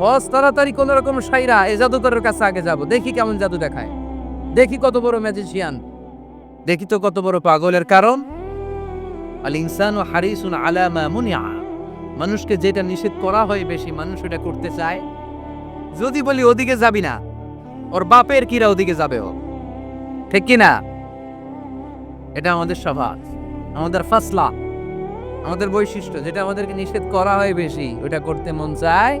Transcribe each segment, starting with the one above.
হজ তাড়াতাড়ি কোন রকম সাইরা এ জাদুকরের কাছে আগে যাব। দেখি কেমন জাদু দেখায়। দেখি কত বড় ম্যাজিশিয়ান দেখি তো কত বড় পাগলের কারণ। আল ইনসান ও হারিসুন আলামা মুনিয়া। মানুষকে যেটা নিষেধ করা হয় বেশি, মানুষ এটা করতে চায়। যদি বলি ওদিকে যাবি না, ওর বাপের কিরা ওদিকে যাবে ও। ঠিক কি না? এটা আমাদের স্বভাব। আমাদের ফাসলা। আমাদের বৈশিষ্ট্য, যেটা আমাদেরকে নিষেধ করা হয় বেশি, ওটা করতে মন চায়।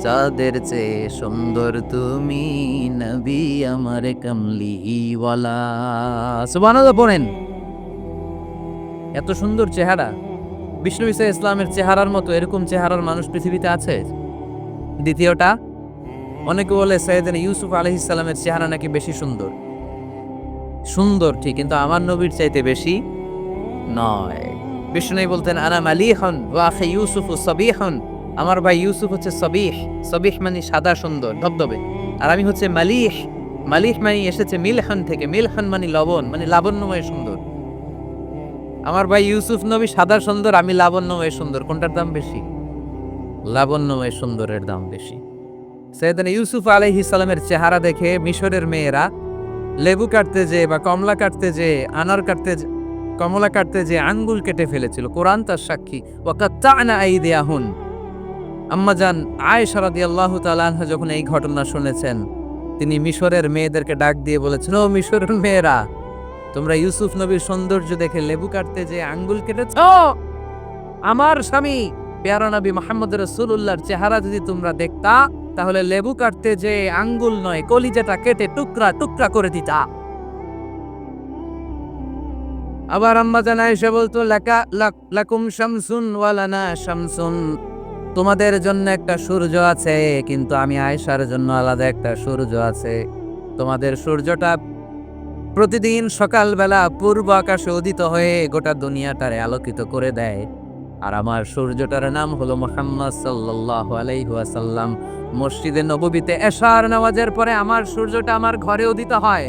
চাঁদের চেয়ে সুন্দর তুমি নবী আমার কমলিওয়ালা। পড়েন। এত সুন্দর চেহারা। বিষ্ণু ইসা ইসলামের চেহারার মতো এরকম চেহারার মানুষ পৃথিবীতে আছে? দ্বিতীয়টা, অনেকে বলে সৈয়দিন ইউসুফ আলহিস সালামের চেহারা নাকি বেশি সুন্দর। সুন্দর ঠিক, কিন্তু আমার নবীর চাইতে বেশি নয়। বিষ্ণু বলতেন, আনা মালিহন ওয়াখে ইউসুফ সবিহন। আমার ভাই ইউসুফ হচ্ছে সবিহ সবিহ মানে সাদা সুন্দর, ধবধবে। আর আমি হচ্ছে মালিহ মালিহ মানে এসেছে মিলহান থেকে, মিলহান মানে লবণ মানে লাবণ্যময় সুন্দর। আমার ভাই ইউসুফ নবী সাদা সুন্দর, আমি লাবণ্যময় সুন্দর, কোনটার দাম বেশি? লাবণ্যময় সুন্দরের দাম বেশি। সৈয়দান ইউসুফ আলহি সালামের চেহারা দেখে মিশরের মেয়েরা লেবু কাটতে যে বা কমলা কাটতে যে, আনার কাটতে কমলা কাটতে যে আঙ্গুল কেটে ফেলেছিল। কোরআন তার সাক্ষী ওয়াকাত্তানা আইদিয়াহুন। আম্মাজান আয়েশা রাদিয়াল্লাহু তাআলা আনহা যখন এই ঘটনা শুনেছেন, তিনি মিশরের মেয়েদেরকে ডাক দিয়ে বলেছেন, ও মিশরের মেয়েরা, তোমরা ইউসুফ নবীর সৌন্দর্য দেখে লেবু কাটতে যে আঙ্গুল কেটেছ? আমার স্বামী, পেয়ারা নবী মোহাম্মদ রসুল্লাহর চেহারা যদি তোমরা দেখতা, তাহলে লেবু কাটতে যে আঙ্গুল নয়, কলিজাটা কেটে টুকরা টুকরা করে দিতা। আবার আম্মা জানা এসে বলতো, লাক- লাকুম শামসুন ওয়ালানা শামসুন। তোমাদের জন্য একটা সূর্য আছে, কিন্তু আমি আয়েশার জন্য আলাদা একটা সূর্য আছে। তোমাদের সূর্যটা প্রতিদিন সকালবেলা পূর্ব আকাশে উদিত হয়ে গোটা দুনিয়াটারে আলোকিত করে দেয়। আর আমার সূর্যটার নাম হলো মোহাম্মদ সাল্লাল্লাহু আলাইহি ওয়াসাল্লাম। মসজিদে নববীতে এশার নামাজের পরে আমার সূর্যটা আমার ঘরে উদিত হয়।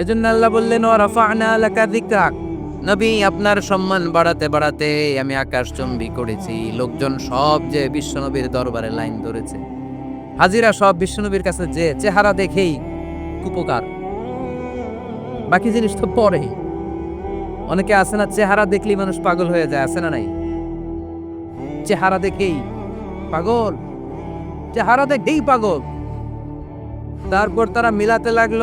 এজন্য আল্লাহ বললেন নবী, আপনার সম্মান বাড়াতে বাড়াতে আমি আকাশ চুম্বি করেছি, লোকজন সব যে বিশ্বনবীর দরবারে লাইন ধরেছে। হাজিরা সব বিশ্বনবীর কাছে যে চেহারা দেখেই কুপকার। বাকি জিনিস তো পরেই অনেকে আছে না, চেহারা দেখলেই মানুষ পাগল হয়ে যায়, আছে না নাই? চেহারা দেখেই পাগল। চেহারা দেখেই পাগল। তারপর তারা মিলাতে লাগল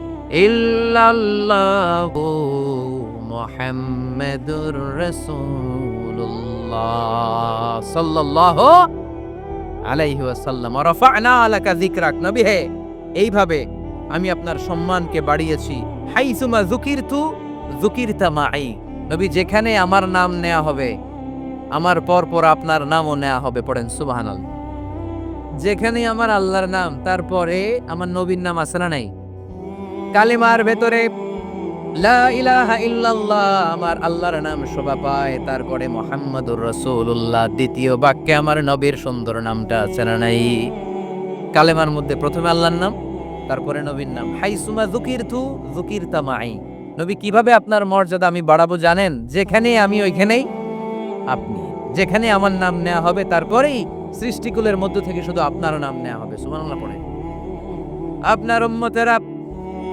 ইল্লাল্লাহু মুহাম্মাদুর রাসূলুল্লাহ সাল্লাল্লাহু আলাইহি ওয়াসাল্লাম। ওয়া রাফা'না লাকা যিকরাক। নবী হে, এইভাবে আমি আপনার সম্মানকে বাড়িয়েছি। হাইসুমা যুকিরতু, যুকিরতা মাই। নবী, যেখানে আমার নাম নেওয়া হবে, আমার পর পর আপনার নামও নেওয়া হবে, পড়েন সুবহানাল্লাহ। যেখানে আমার আল্লাহর নাম, তারপরে আমার নবীর নাম আছে না নাই? কালিমার ভেতরে আমার আল্লাহর নাম শোভা পায়। তারপরে, মোহাম্মদুর রসুল্লাহ দ্বিতীয় বাক্যে, আমার নবীর সুন্দর নামটা আছে না নাই? কালেমার মধ্যে প্রথমে আল্লাহর নাম, তারপরে নবীর নাম। হাইসুমা জুকির থু জুকির তামাই নবী কীভাবে আপনার মর্যাদা আমি বাড়াবো জানেন? যেখানে আমি, ওইখানেই আপনি। যেখানে আমার নাম নেওয়া হবে, তারপরেই সৃষ্টিকুলের মধ্য থেকে শুধু আপনার নাম নেওয়া হবে। সুবহানাল্লাহ পড়ে। আপনার উম্মতেরা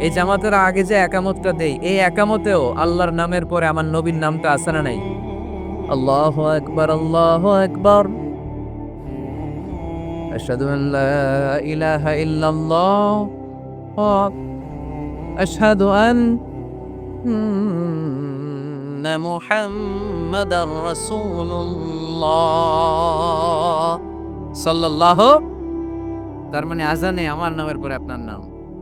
এই জামাতের আগে যে একামতটা দেই এই একামতেও আল্লাহর নামের পরে আমার নবীর নামটা আছে না নাই আল্লাহ আকবার আল্লাহ আকবার أشهد أن لا إله إلا الله أشهد أن محمد رسول الله صلى الله তার মানে আজানে আমার নামের পরে আপনার নাম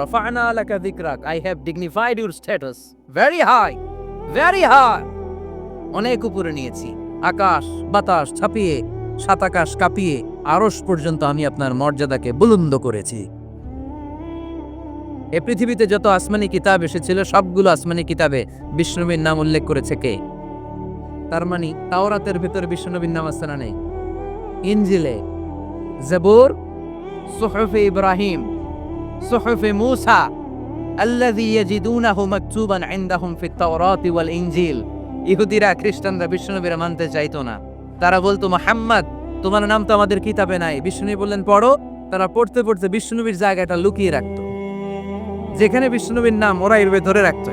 রফানা লাকা যিকরাক I have dignified your status very high very high অনেক উপরে নিয়েছি। আকাশ, বাতাস ছাপিয়ে, সাত আকাশ কাঁপিয়ে, আরশ পর্যন্ত আমি আপনার মর্যাদাকে বুলন্দ করেছি। এ পৃথিবীতে যত আসমানি কিতাব এসেছিল, সবগুলো আসমানি কিতাবে বিষ্ণুবীর নাম উল্লেখ করেছে কে? তার মানে তাওরাতের ভিতরে বিষ্ণুবীর নাম আছে না নেই? ইনজিলে, জবুর, সুহফে ইব্রাহিম। ইহুদিরা, খ্রিস্টানরা বিষ্ণুনবীরা মানতে চাইতো না। তারা বলতো, মোহাম্মদ, তোমার নাম তো আমাদের কিতাবে নাই। বললেন, পড়ো। তারা পড়তে পড়তে বিষ্ণুনবীর জায়গাটা লুকিয়ে যেখানে বিষ্ণুনবীর নাম ওরা এভাবে ধরে রাখতো।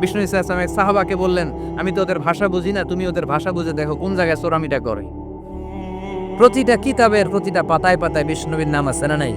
বিষ্ণু ইসলামের সাহাবাকে বললেন, আমি তো ওদের ভাষা বুঝি না, তুমি ওদের ভাষা বুঝে দেখো কোন জায়গায় সোরামিটা করে। প্রতিটা কিতাবের প্রতিটা পাতায় পাতায় বিষ্ণুবীর নাম আছে না নাই?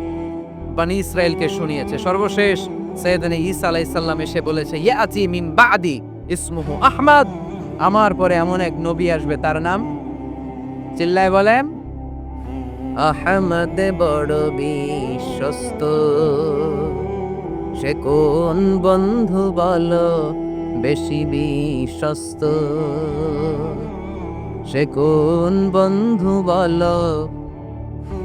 বানি ইসরায়েলকে শুনিয়েছে। সর্বশেষ সৈয়দনে ঈসা আলাইসাল্লাম এসে বলেছে, ইয়াতি মিম বাদি ইসমুহু আহমদ। আমার পরে এমন এক নবী আসবে, তার নাম? চিল্লায় বলেন, আহমদ বড় বিশ্বস্ত। সে কোন বন্ধু বলো বেশি বিশ্বস্ত? সে কোন বন্ধু বলো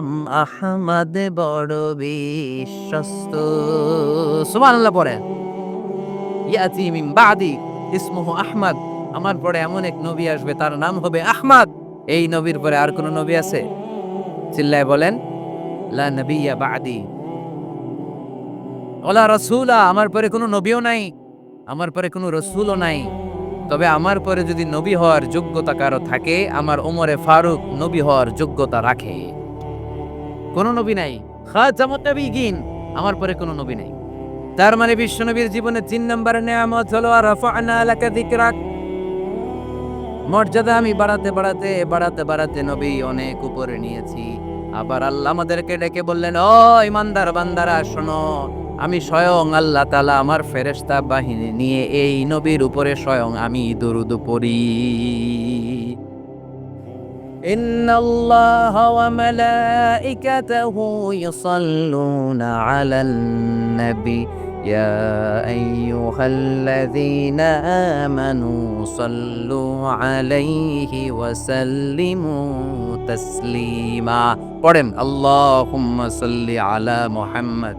আম আহমদ বড় বিশ্বস্ত। সুবহানাল্লাহ পড়ে। ইয়াতি বাদি, ইসমুহু আহমদ। আমার পরে এমন এক নবী আসবে, তার নাম হবে আহমদ। এই নবীর পরে আর কোন নবী আছে? চিল্লায় বলেন, লা নবিয়া বাদি। ওলা রসুলা, আমার পরে কোনো নবীও নাই, আমার পরে কোনো রসুলও নাই। তবে আমার পরে যদি নবী হওয়ার যোগ্যতা কারও থাকে, আমার ওমরে ফারুক নবী হওয়ার যোগ্যতা রাখে। কোন নবী নাই। খাজামত নবীগিন, আমার পরে কোনো নবী নাই। তার মানে বিশ্বনবীর জীবনে তিন নম্বরের নেয়ামত হলো মর্যাদা আমি বাড়াতে বাড়াতে বাড়াতে বাড়াতে নবী অনেক উপরে নিয়েছি। আবার আল্লাহ আমাদেরকে ডেকে বললেন, ও ইমানদার বান্দারা, শোনো, আমি স্বয়ং আল্লাহ তালা আমার ফেরেশতা বাহিনী নিয়ে এই নবীর উপরে স্বয়ং আমি দুরুদ পড়ি। إن الله وملائكته يصلون على النبي. يا أيها الذين آمنوا صلوا عليه وسلموا تسليما. قرم اللهم صل على محمد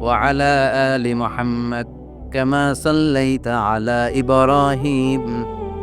وعلى آل محمد كما صليت على إبراهيم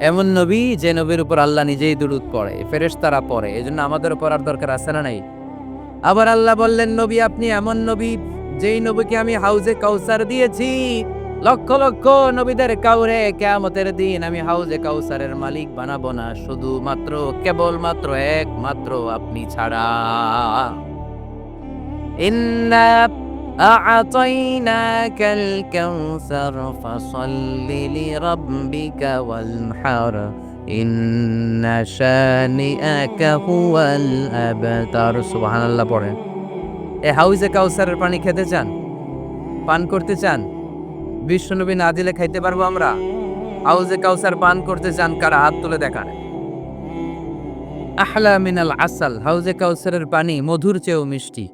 এমন নবী যে নবীর উপর আল্লাহ নিজেই দুরুদ পড়ে, ফেরেশতারা পড়ে এই জন্য আমাদের উপর আর দরকার আছে না নাই? আবার আল্লাহ বললেন, নবী, আপনি এমন নবী যেই নবীকে আমি হাউজে কাউসার দিয়েছি। লক্ষ লক্ষ নবীদের কাউরে কেয়ামতের দিন আমি হাউজে কাউসারের মালিক বানাবো না। শুধুমাত্র, কেবলমাত্র একমাত্র আপনি ছাড়া। أعطيناك الكوثر فصل لربك وانحر إن شانئك هو الأبتر سبحان الله পড়ে এ হাউজে কাউসারের পানি খেতে চান পান করতে চান বিশ্বনবী না দিলে খাইতে পারবো আমরা হাউজে কাউসার পান করতে চান কারা হাত তুলে দেখান আহলা মিনাল আসাল হাউজে কাউসারের পানি মধুর চেয়েও মিষ্টি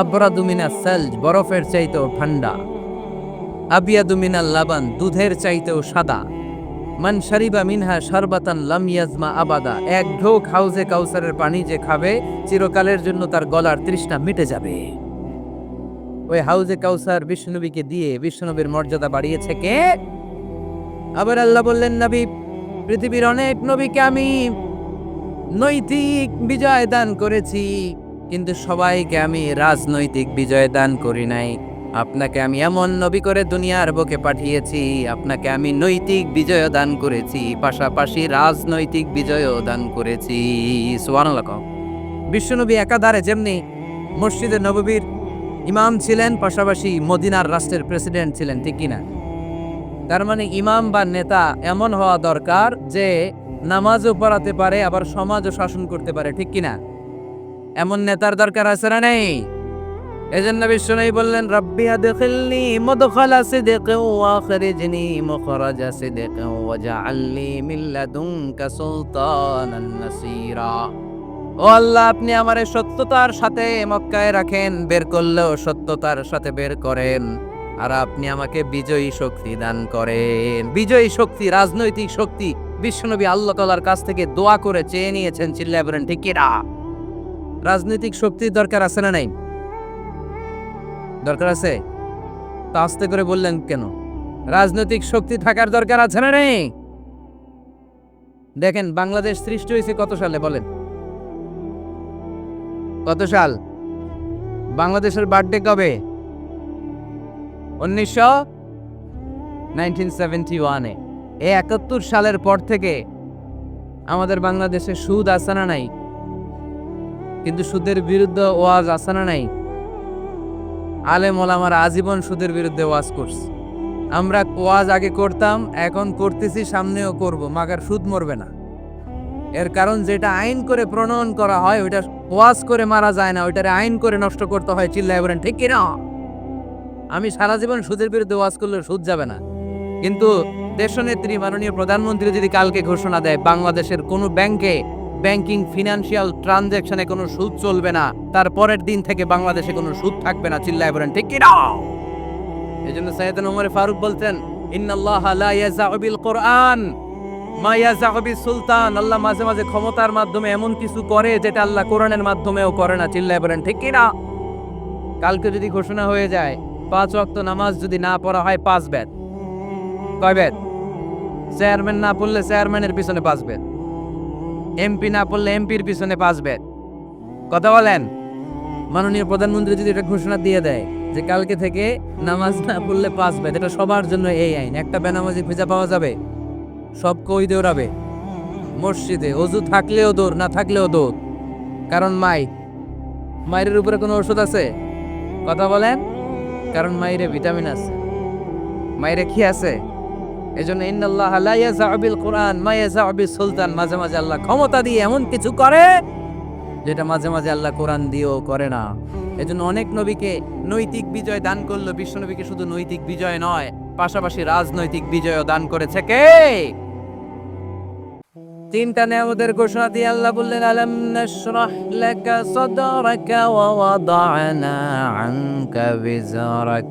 আবরাদু মিনাস সালজ বরফের চাইতেও ঠান্ডা। আবিয়াদু মিনাল লাবান দুধের চাইতেও সাদা। মান শারিবা মিনহা শারবাতান লাম ইয়াজমা আবাদা। এক ঢোক হাউজে কাউসারের পানি যে খাবে, চিরকালের জন্য তার গলার তৃষ্ণা মিটে যাবে। ওই হাউজে কাউসার বিষ্ণুনবীকে দিয়ে বিষ্ণুনবীর মর্যাদা বাড়িয়েছে কে? আবার আল্লাহ বললেন, নবী, পৃথিবীর অনেক নবীকে আমি নৈতিক বিজয় দান করেছি। কিন্তু সবাইকে আমি রাজনৈতিক বিজয় দান করি নাই? আপনাকে আমি এমন নবী করে দুনিয়ার বুকে পাঠিয়েছি, আপনাকে আমি নৈতিক বিজয় দান করেছি, পাশাপাশি রাজনৈতিক বিজয়ও দান করেছি। কও। বিশ্বনবী একাধারে যেমনি মসজিদে নববীর ইমাম ছিলেন, পাশাপাশি মদিনার রাষ্ট্রের প্রেসিডেন্ট ছিলেন, ঠিক কিনা? তার মানে ইমাম বা নেতা এমন হওয়া দরকার যে নামাজও পড়াতে পারে, আবার সমাজও শাসন করতে পারে, ঠিক কিনা? এমন নেতার দরকার আছে না নেই? এজন্য বিশ্বনবী বললেন, রব্বি আদখিলনি মুদখালা সিদকিন ওয়া আখরিজনি মুখরাজা সিদকিন ওয়াজআলনি মিন লাদুনকা সুলতানান নাসীরা। ও আল্লাহ, আপনি আমারে সত্যতার সাথে মক্কায় রাখেন, বের করলেও সত্যতার সাথে বের করেন। আর আপনি আমাকে বিজয়ী শক্তি দান করেন। বিজয়ী শক্তি, রাজনৈতিক শক্তি বিশ্বনবী আল্লাহ তাআলার কাছ থেকে দোয়া করে চেয়ে নিয়েছেন, চিল্লায় বলেন, ঠিক কিনা রাজনৈতিক শক্তির দরকার আছে না নাই? দরকার আছে? তা আস্তে করে বললেন কেন? রাজনৈতিক শক্তি থাকার দরকার আছে না নেই? দেখেন, বাংলাদেশ সৃষ্টি হয়েছে কত সালে বলেন? কত সাল? বাংলাদেশের বার্থডে কবে? উনিশশো নাইনটিন সেভেন্টি ওয়ানে। একাত্তর সালের পর থেকে আমাদের বাংলাদেশে সুদ আছে না নাই? কিন্তু সুদের বিরুদ্ধে ওয়াজ আছে না নাই? আলেম ওলামার আজীবন সুদের বিরুদ্ধে ওয়াজ করছে। আমরা ওয়াজ আগে করতাম, এখন করতেছি, সামনেও করব, মাগার সুদ মরবে না। এর কারণ যেটা আইন করে প্রণয়ন করা হয়, ওইটা ওয়াজ করে মারা যায় না, ওইটারে আইন করে নষ্ট করতে হয়, চিল্লায় বলেন, ঠিক কিনা? আমি সারা জীবন সুদের বিরুদ্ধে ওয়াজ করলে সুদ যাবে না। কিন্তু দেশনেত্রী, মাননীয় প্রধানমন্ত্রী যদি কালকে ঘোষণা দেয়, বাংলাদেশের কোনো ব্যাংকে ব্যাংকিং ফিনান্সিয়াল ট্রানজ্যাকশনে কোনো সুদ চলবে না। তার পরের দিন থেকে বাংলাদেশে কোনো সুদ থাকবে না, চিল্লায় বলেন। ঠিক কিনা এই জন্য সাইয়েদান ওমর ফারুক বলতেন, ইন্নাল্লাহ লা ইয়াজাউ বিল কোরআন মা ইয়াজাউ বিস সুলতান। আল্লাহ মাঝে মাঝে ক্ষমতার মাধ্যমে এমন কিছু করে যেটা আল্লাহ কোরআনের মাধ্যমেও করে না, চিল্লায় বলেন। ঠিক কিনা কালকে যদি ঘোষণা হয়ে যায়, পাঁচ ওয়াক্ত নামাজ যদি না পড়া হয়, পাঁচ ব্যাট কয় ব্যাট চেয়ারম্যান না পড়লে চেয়ারম্যানের পিছনে পাঁচ ব্যাট এমপি না পড়লে এমপির পিছনে পাঁচ ব্যাট। কথা বলেন, মাননীয় প্রধানমন্ত্রী যদি এটা ঘোষণা দিয়ে দেয় যে কালকে থেকে নামাজ না পড়লে পাঁচ ব্যাট, এটা সবার জন্য এই আইন। একটা বেনামাজি খুঁজে পাওয়া যাবে, সব কই দৌড়াবে? মসজিদে। অজু থাকলেও দৌড়, না থাকলেও দৌড়। কারণ মাই, মায়ের উপরে কোনো ওষুধ আছে? কথা বলেন, কারণ মাইরে ভিটামিন আছে। মাইরে কি আছে? ইয়াজাউ সুলতান। মাঝে মাঝে আল্লাহ ক্ষমতা দিয়ে এমন কিছু করে যেটা মাঝে মাঝে আল্লাহ কোরআন দিয়েও করে না। এজন্য অনেক নবীকে নৈতিক বিজয় দান করল, বিশ্ব নবীকে শুধু নৈতিক বিজয় নয়, পাশাপাশি রাজনৈতিক বিজয়ও দান করেছে কে? তিনটা নেয়ামতের ঘোষণা দিয়ে আল্লাহ বললেন, আলাম নাশরাহ লাকা সাদরাকা ওয়া ওয়াদানা আনকা বিজরাক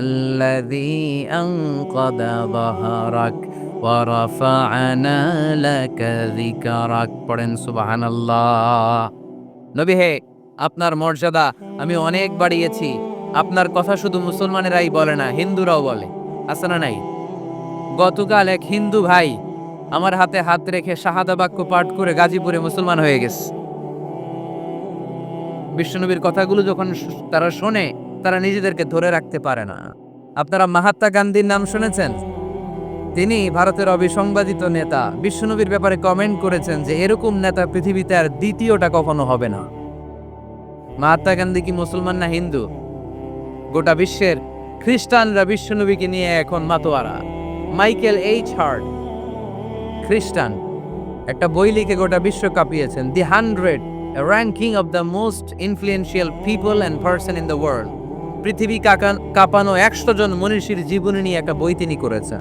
الذي أنقض ظهرك ورفعنا لك ذكرك পড়েন সুবহানাল্লাহ নবী হে আপনার মর্যাদা আমি অনেক বাড়িয়েছি আপনার কথা শুধু মুসলমানেরাই বলে না হিন্দুরাও বলে আছে না নাই গতকাল এক হিন্দু ভাই আমার হাতে হাত রেখে শাহাদা বাক্য পাঠ করে গাজীপুরে মুসলমান হয়ে গেছে বিশ্বনবীর কথাগুলো যখন শু- তারা শোনে তারা নিজেদেরকে ধরে রাখতে পারে না। আপনারা মাহাত্মা গান্ধীর নাম শুনেছেন? তিনি ভারতের অবিসংবাদিত নেতা। বিশ্বনবীর ব্যাপারে কমেন্ট করেছেন যে, এরকম নেতা পৃথিবীতে আর দ্বিতীয়টা কখনো হবে না। মহাত্মা গান্ধী কি মুসলমান না হিন্দু? গোটা বিশ্বের খ্রিস্টানরা বিশ্বনবীকে নিয়ে এখন মাতোয়ারা। মাইকেল এইচ হার্ট, খ্রিস্টান। একটা বই লিখে গোটা বিশ্ব কাঁপিয়েছেন। The hundred ranking of the most influential people and person in the world পৃথিবী কাঁপানো একশো জন মনীষীর জীবনী নিয়ে একটা বই তিনি করেছেন।